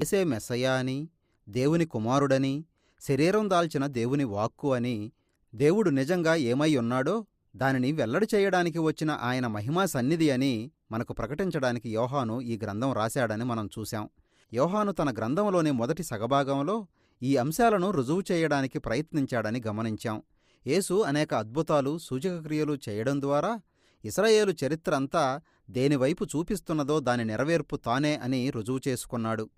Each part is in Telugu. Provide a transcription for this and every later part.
ఎసే మెస్సయ్య అని దేవుని కుమారుడని శరీరం దాల్చిన దేవుని వాక్కు అని దేవుడు నిజంగా ఏమై ఉన్నాడో దానిని వెల్లడి చేయడానికి వచ్చిన ఆయన మహిమా సన్నిధి అని మనకు ప్రకటించడానికి యోహాను ఈ గ్రంథం రాశాడని మనం చూశాం. యోహాను తన గ్రంథంలోని మొదటి సగభాగంలో ఈ అంశాలను రుజువు చేయడానికి ప్రయత్నించాడని గమనించాం. యేసు అనేక అద్భుతాలు సూచకక్రియలు చేయడం ద్వారా ఇస్రాయేలు చరిత్ర అంతా దేనివైపు చూపిస్తున్నదో దాని నెరవేర్పు తానే అని రుజువు చేసుకున్నాడు.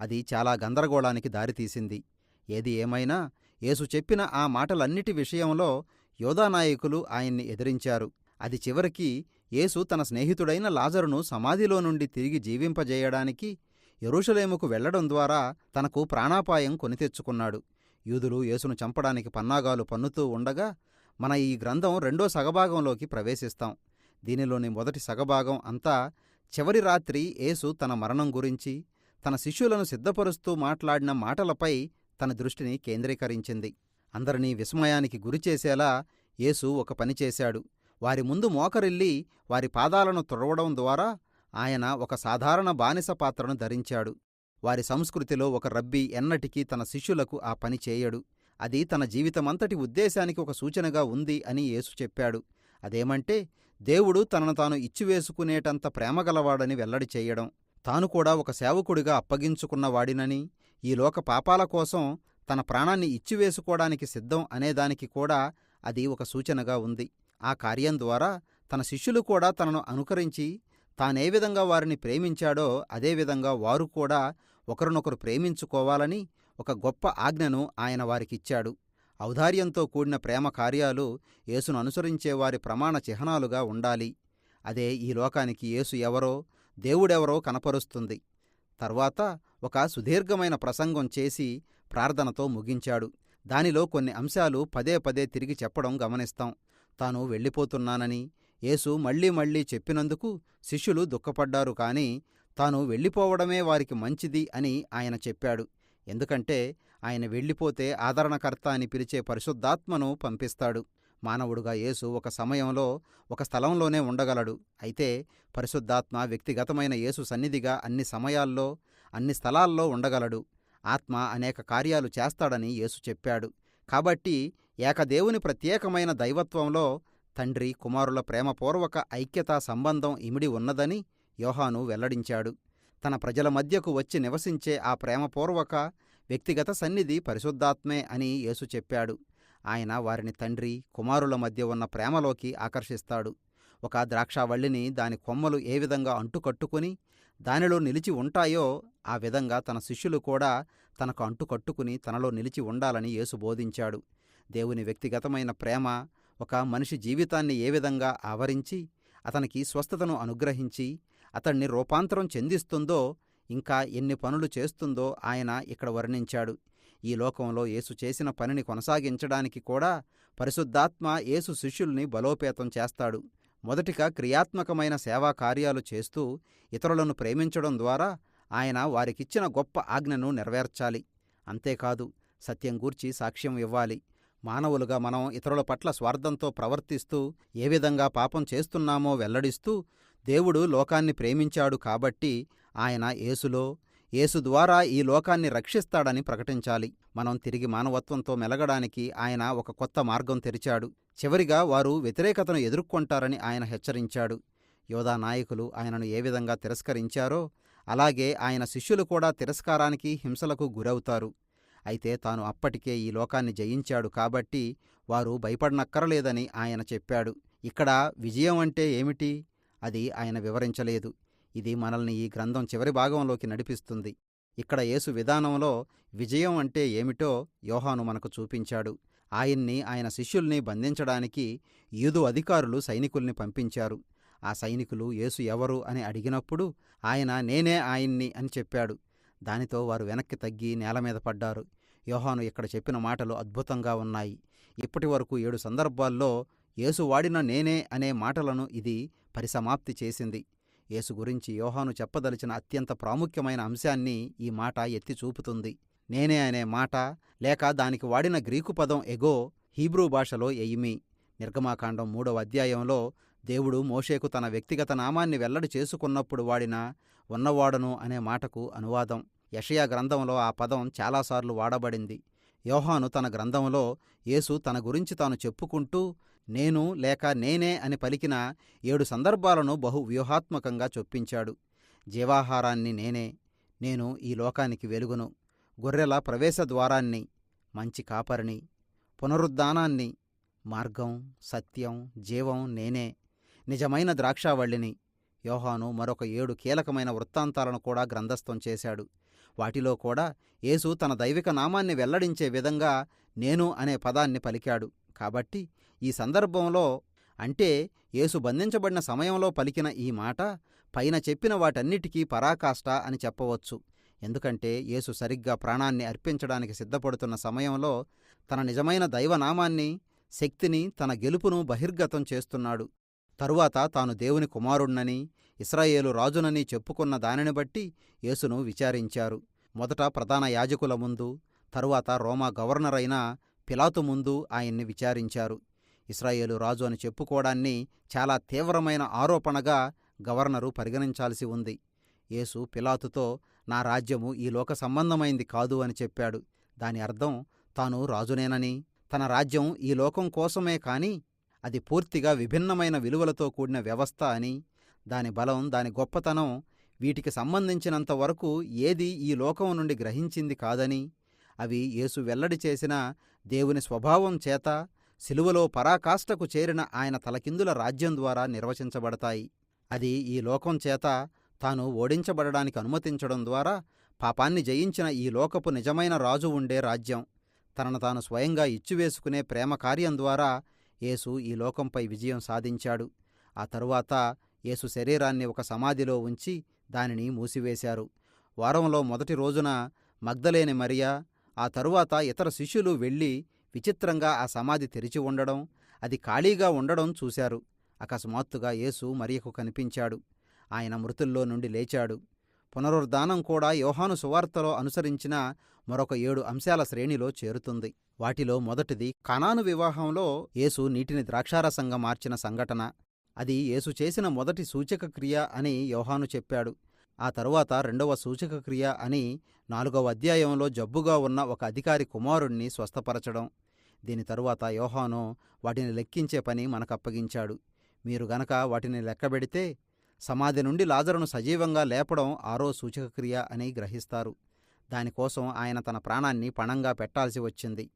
అది చాలా గందరగోళానికి దారితీసింది ఏది ఏమైనా యేసు చెప్పిన ఆ మాటలన్నిటి విషయంలో యోధానాయకులు ఆయన్ని ఎదిరించారు. అది చివరికి యేసు తన స్నేహితుడైన లాజరును సమాధిలో నుండి తిరిగి జీవింపజేయడానికి ఎరుషలేముకు వెళ్ళడం ద్వారా తనకు ప్రాణాపాయం కొని తెచ్చుకున్నాడు. యూదులు యేసును చంపడానికి పన్నాగాలు పన్నుతూ ఉండగా మన ఈ గ్రంథం రెండో సగభాగంలోకి ప్రవేశిస్తాం. దీనిలోని మొదటి సగభాగం అంతా చివరి రాత్రి యేసు తన మరణం గురించి తన శిష్యులను సిద్ధపరుస్తూ మాట్లాడిన మాటలపై తన దృష్టిని కేంద్రీకరించింది. అందరినీ విస్మయానికి గురిచేసేలా యేసు ఒక పని చేశాడు. వారి ముందు మోకరిల్లి వారి పాదాలను తుడవడం ద్వారా ఆయన ఒక సాధారణ బానిస పాత్రను ధరించాడు. వారి సంస్కృతిలో ఒక రబ్బీ ఎన్నటికీ తన శిష్యులకు ఆ పని చేయడు. అది తన జీవితమంతటి ఉద్దేశానికి ఒక సూచనగా ఉంది అని యేసు చెప్పాడు. అదేమంటే దేవుడు తనను తాను ఇచ్చివేసుకునేటంత ప్రేమగలవాడని వెల్లడి చేయడం. తాను కూడా ఒక సేవకుడిగా అప్పగించుకున్నవాడినని ఈ లోక పాపాల కోసం తన ప్రాణాన్ని ఇచ్చివేసుకోవడానికి సిద్ధం అనేదానికి కూడా అది ఒక సూచనగా ఉంది. ఆ కార్యం ద్వారా తన శిష్యులు కూడా తనను అనుకరించి తానే విధంగా వారిని ప్రేమించాడో అదేవిధంగా వారు కూడా ఒకరినొకరు ప్రేమించుకోవాలని ఒక గొప్ప ఆజ్ఞను ఆయన వారికిచ్చాడు. ఔదార్యంతో కూడిన ప్రేమ కార్యాలు యేసును అనుసరించే వారి ప్రమాణ చిహ్నాలుగా ఉండాలి. అదే ఈ లోకానికి యేసు ఎవరో దేవుడెవరో కనపరుస్తుంది. తర్వాత ఒక సుదీర్ఘమైన ప్రసంగం చేసి ప్రార్థనతో ముగించాడు. దానిలో కొన్ని అంశాలు పదే పదే తిరిగి చెప్పడం గమనిస్తాం. తాను వెళ్ళిపోతున్నానని యేసు మళ్ళీ మళ్ళీ చెప్పినందుకు శిష్యులు దుఃఖపడ్డారు కాని తాను వెళ్ళిపోవడమే వారికి మంచిది అని ఆయన చెప్పాడు. ఎందుకంటే ఆయన వెళ్ళిపోతే ఆదరణకర్త అని పిలిచే పరిశుద్ధాత్మను పంపిస్తాడు. మానవుడుగా యేసు ఒక సమయంలో ఒక స్థలంలోనే ఉండగలడు. అయితే పరిశుద్ధాత్మ వ్యక్తిగతమైన యేసు సన్నిధిగా అన్ని సమయాల్లో అన్ని స్థలాల్లో ఉండగలడు. ఆత్మ అనేక కార్యాలు చేస్తాడని యేసు చెప్పాడు. కాబట్టి ఏకదేవుని ప్రత్యేకమైన దైవత్వంలో తండ్రి కుమారుల ప్రేమపూర్వక ఐక్యతా సంబంధం ఇమిడి ఉన్నదని యోహాను వెల్లడించాడు. తన ప్రజల మధ్యకు వచ్చి నివసించే ఆ ప్రేమపూర్వక వ్యక్తిగత సన్నిధి పరిశుద్ధాత్మే అని యేసు చెప్పాడు. ఆయన వారిని తండ్రి కుమారుల మధ్య ఉన్న ప్రేమలోకి ఆకర్షిస్తాడు. ఒక ద్రాక్షావళ్ళిని దాని కొమ్మలు ఏ విధంగా అంటుకట్టుకుని దానిలో నిలిచి ఉంటాయో ఆ విధంగా తన శిష్యులు కూడా తనకు అంటుకట్టుకుని తనలో నిలిచి ఉండాలని యేసు బోధించాడు. దేవుని వ్యక్తిగతమైన ప్రేమ ఒక మనిషి జీవితాన్ని ఏ విధంగా ఆవరించి అతనికి స్వస్థతను అనుగ్రహించి అతణ్ణి రూపాంతరం చెందిస్తుందో ఇంకా ఎన్ని పనులు చేస్తుందో ఆయన ఇక్కడ వర్ణించాడు. ఈ లోకంలో యేసు చేసిన పనిని కొనసాగించడానికి కూడా పరిశుద్ధాత్మ యేసు శిష్యుల్ని బలోపేతం చేస్తాడు. మొదటిగా క్రియాత్మకమైన సేవా కార్యాలు చేస్తూ ఇతరులను ప్రేమించడం ద్వారా ఆయన వారికిచ్చిన గొప్ప ఆజ్ఞను నెరవేర్చాలి. అంతేకాదు సత్యం గూర్చి సాక్ష్యం ఇవ్వాలి. మానవులుగా మనం ఇతరుల పట్ల స్వార్థంతో ప్రవర్తిస్తూ ఏ విధంగా పాపం చేస్తున్నామో వెల్లడిస్తూ దేవుడు లోకాన్ని ప్రేమించాడు కాబట్టి ఆయన యేసులో యేసు ద్వారా ఈ లోకాన్ని రక్షిస్తాడని ప్రకటించాలి. మనం తిరిగి మానవత్వంతో మెలగడానికి ఆయన ఒక కొత్త మార్గం తెరిచాడు. చివరిగా వారు వ్యతిరేకతను ఎదుర్కొంటారని ఆయన హెచ్చరించాడు. యోధా నాయకులు ఆయనను ఏ విధంగా తిరస్కరించారో అలాగే ఆయన శిష్యులు కూడా తిరస్కారానికి హింసలకు గురవుతారు. అయితే తాను అప్పటికే ఈ లోకాన్ని జయించాడు కాబట్టి వారు భయపడనక్కరలేదని ఆయన చెప్పాడు. ఇక్కడ విజయం అంటే ఏమిటి? అది ఆయన వివరించలేదు. ఇది మనల్ని ఈ గ్రంథం చివరి భాగంలోకి నడిపిస్తుంది. ఇక్కడ యేసు విధానంలో విజయం అంటే ఏమిటో యోహాను మనకు చూపించాడు. ఆయన్ని ఆయన శిష్యుల్ని బంధించడానికి యూదు అధికారులు సైనికుల్ని పంపించారు. ఆ సైనికులు యేసు ఎవరు అని అడిగినప్పుడు ఆయన నేనే ఆయన్ని అని చెప్పాడు. దానితో వారు వెనక్కి తగ్గి నేల మీద పడ్డారు. యోహాను ఇక్కడ చెప్పిన మాటలు అద్భుతంగా ఉన్నాయి. ఇప్పటి వరకు ఏడు సందర్భాల్లో యేసు వాడిన నేనే అనే మాటలను ఇది పరిసమాప్తి చేసింది. యేసు గురించి యోహాను చెప్పదలిచిన అత్యంత ప్రాముఖ్యమైన అంశాన్ని ఈ మాట ఎత్తి చూపుతుంది. నేనే అనే మాట లేక దానికి వాడిన గ్రీకు పదం ఎగో హీబ్రూ భాషలో ఎయిమి. నిర్గమాకాండం మూడవ అధ్యాయంలో దేవుడు మోషేకు తన వ్యక్తిగత నామాన్ని వెల్లడి చేసుకున్నప్పుడు వాడిన ఉన్నవాడను అనే మాటకు అనువాదం. యషయా గ్రంథంలో ఆ పదం చాలాసార్లు వాడబడింది. యోహాను తన గ్రంథంలో యేసు తన గురించి తాను చెప్పుకుంటూ నేను లేక నేనే అని పలికిన ఏడు సందర్భాలను బహు వ్యూహాత్మకంగా చొప్పించాడు. జీవాహారాన్ని నేనే నేను ఈ లోకానికి వెలుగును. గొర్రెల ప్రవేశద్వారాన్ని మంచి కాపరిని. పునరుద్ధానాన్ని మార్గం సత్యం జీవం నేనే. నిజమైన ద్రాక్షావళిని యోహాను మరొక ఏడు కీలకమైన వృత్తాంతాలను కూడా గ్రంథస్థం చేశాడు. వాటిలో కూడా యేసు తన దైవిక నామాన్ని వెల్లడించే విధంగా నేను అనే పదాన్ని పలికాడు. కాబట్టి ఈ సందర్భంలో అంటే యేసు బంధించబడిన సమయంలో పలికిన ఈ మాట పైన చెప్పిన వాటన్నిటికీ పరాకాష్ట అని చెప్పవచ్చు. ఎందుకంటే యేసు సరిగ్గా ప్రాణాన్ని అర్పించడానికి సిద్ధపడుతున్న సమయంలో తన నిజమైన దైవనామాన్ని శక్తిని తన గెలుపును బహిర్గతం చేస్తున్నాడు. తరువాత తాను దేవుని కుమారుణ్ణని ఇస్రాయేలు రాజునని చెప్పుకున్న దానిని బట్టి యేసును విచారించారు. మొదట ప్రధాన యాజకుల ముందు తరువాత రోమా గవర్నర్ అయిన పిలాతు ముందు ఆయన్ని విచారించారు. ఇస్రాయేలు రాజు అని చెప్పుకోవడాన్ని చాలా తీవ్రమైన ఆరోపణగా గవర్నరు పరిగణించాల్సి ఉంది. యేసు పిలాతుతో నా రాజ్యము ఈ లోక సంబంధమైంది కాదు అని చెప్పాడు. దాని అర్థం తాను రాజునేనని తన రాజ్యం ఈ లోకం కోసమే కాని అది పూర్తిగా విభిన్నమైన విలువలతో కూడిన వ్యవస్థ అని దాని బలం దాని గొప్పతనం వీటికి సంబంధించినంత వరకు ఏది ఈ లోకం నుండి గ్రహించింది కాదని అవి యేసు వెల్లడి చేసిన దేవుని స్వభావం చేత శిలువలో పరాకాష్ఠకు చేరిన ఆయన తలకిందుల రాజ్యం ద్వారా నిర్వచించబడతాయి. అది ఈ లోకం చేత తాను ఓడించబడడానికి అనుమతించడం ద్వారా పాపాన్ని జయించిన ఈ లోకపు నిజమైన రాజు ఉండే రాజ్యం. తనను తాను స్వయంగా ఇచ్చివేసుకునే ప్రేమ కార్యం ద్వారా యేసు ఈ లోకంపై విజయం సాధించాడు. ఆ తరువాత యేసు శరీరాన్ని ఒక సమాధిలో ఉంచి దానిని మూసివేశారు. వారంలో మొదటి రోజున మగ్ధలేని మరియా ఆ తరువాత ఇతర శిష్యులు వెళ్ళి విచిత్రంగా ఆ సమాధి తెరిచి ఉండడం అది ఖాళీగా ఉండడం చూశారు. అకస్మాత్తుగా యేసు మరియకు కనిపించాడు. ఆయన మృతుల్లో నుండి లేచాడు. పునరుద్ధానం కూడా యోహాను సువార్తలో అనుసరించిన మరొక ఏడు అంశాల శ్రేణిలో చేరుతుంది. వాటిలో మొదటిది కనాను వివాహంలో యేసు నీటిని ద్రాక్షారసంగా మార్చిన సంఘటన. అది యేసు చేసిన మొదటి సూచక క్రియ అని యోహాను చెప్పాడు. ఆ తరువాత రెండవ సూచక క్రియ అని నాలుగవ అధ్యాయంలో జబ్బుగా ఉన్న ఒక అధికారి కుమారుణ్ణి స్వస్థపరచడం. దీని తరువాత యోహాను వాటిని లెక్కించే పని మనకప్పగించాడు. మీరు గనక వాటిని లెక్కబెడితే సమాధి నుండి లాజరును సజీవంగా లేపడం ఆరో సూచకక్రియ అని గ్రహిస్తారు. దానికోసం ఆయన తన ప్రాణాన్ని పణంగా పెట్టాల్సి వచ్చింది.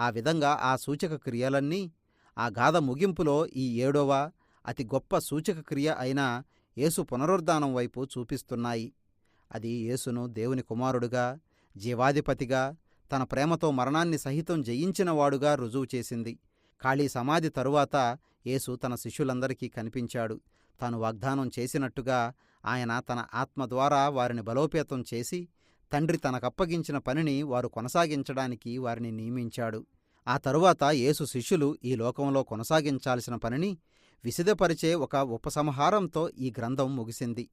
ఆ విధంగా ఆ సూచక క్రియలన్నీ ఆ గాథ ముగింపులో ఈ ఏడవ అతి గొప్ప సూచక క్రియ అయిన యేసు పునరుద్ధానం వైపు చూపిస్తున్నాయి. అది యేసును దేవుని కుమారుడుగా జీవాధిపతిగా తన ప్రేమతో మరణాన్ని సహితం జయించినవాడుగా రుజువు చేసింది. ఖాళీ సమాధి తరువాత యేసు తన శిష్యులందరికీ కనిపించాడు. తాను వాగ్దానం చేసినట్టుగా ఆయన తన ఆత్మ ద్వారా వారిని బలోపేతం చేసి తండ్రి తనకప్పగించిన పనిని వారు కొనసాగించడానికి వారిని నియమించాడు. ఆ తరువాత యేసు శిష్యులు ఈ లోకంలో కొనసాగించాల్సిన పనిని విసిదపరిచే ఒక ఉపసంహారంతో ఈ గ్రంథం ముగిసింది.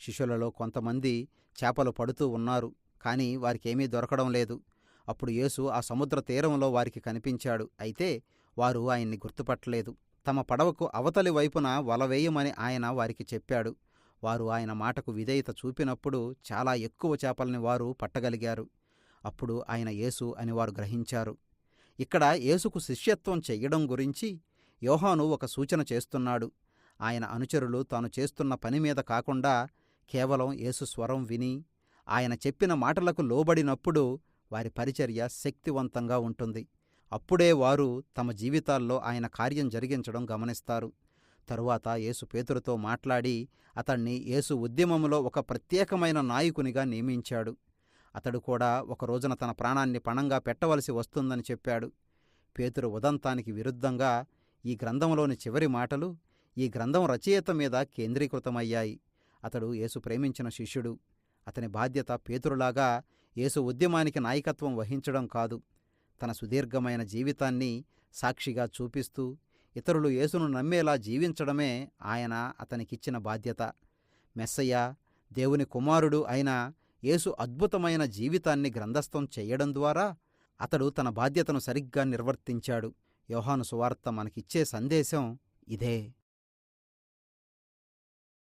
శిష్యులలో కొంతమంది చేపలు పడుతూ ఉన్నారు కాని వారికేమీ దొరకడం లేదు. అప్పుడు యేసు ఆ సముద్ర తీరంలో వారికి కనిపించాడు. అయితే వారు ఆయన్ని గుర్తుపట్టలేదు. తమ పడవకు అవతలి వైపున వలవేయమని ఆయన వారికి చెప్పాడు. వారు ఆయన మాటకు విధేయత చూపినప్పుడు చాలా ఎక్కువ చేపల్ని వారు పట్టగలిగారు. అప్పుడు ఆయన యేసు అని వారు గ్రహించారు. ఇక్కడ యేసుకు శిష్యత్వం చెయ్యడం గురించి యోహాను ఒక సూచన చేస్తున్నాడు. ఆయన అనుచరులు తాను చేస్తున్న పని మీద కాకుండా కేవలం యేసు స్వరం విని ఆయన చెప్పిన మాటలకు లోబడినప్పుడు వారి పరిచర్య శక్తివంతంగా ఉంటుంది. అప్పుడే వారు తమ జీవితాల్లో ఆయన కార్యం జరిగించడం గమనిస్తారు. తరువాత యేసు పేతురుతో మాట్లాడి అతణ్ణి యేసు ఉద్యమంలో ఒక ప్రత్యేకమైన నాయకునిగా నియమించాడు. అతడు కూడా ఒక రోజున తన ప్రాణాన్ని పణంగా పెట్టవలసి వస్తుందని చెప్పాడు. పేతురు ఉదంతానికి విరుద్ధంగా ఈ గ్రంథంలోని చివరి మాటలు ఈ గ్రంథం రచయిత మీద కేంద్రీకృతమయ్యాయి. అతడు యేసు ప్రేమించిన శిష్యుడు. అతని బాధ్యత పేతురులాగా యేసు ఉద్యమానికి నాయకత్వం వహించడం కాదు. తన సుదీర్ఘమైన జీవితాన్ని సాక్షిగా చూపిస్తూ ఇతరులు యేసును నమ్మేలా జీవించడమే ఆయన అతనికిచ్చిన బాధ్యత. మెస్సయ్య దేవుని కుమారుడు అయిన యేసు అద్భుతమైన జీవితాన్ని గ్రంథస్థం చెయ్యడం ద్వారా అతడు తన బాధ్యతను సరిగ్గా నిర్వర్తించాడు. యోహాను సువార్త మనకిచ్చే సందేశం ఇదే.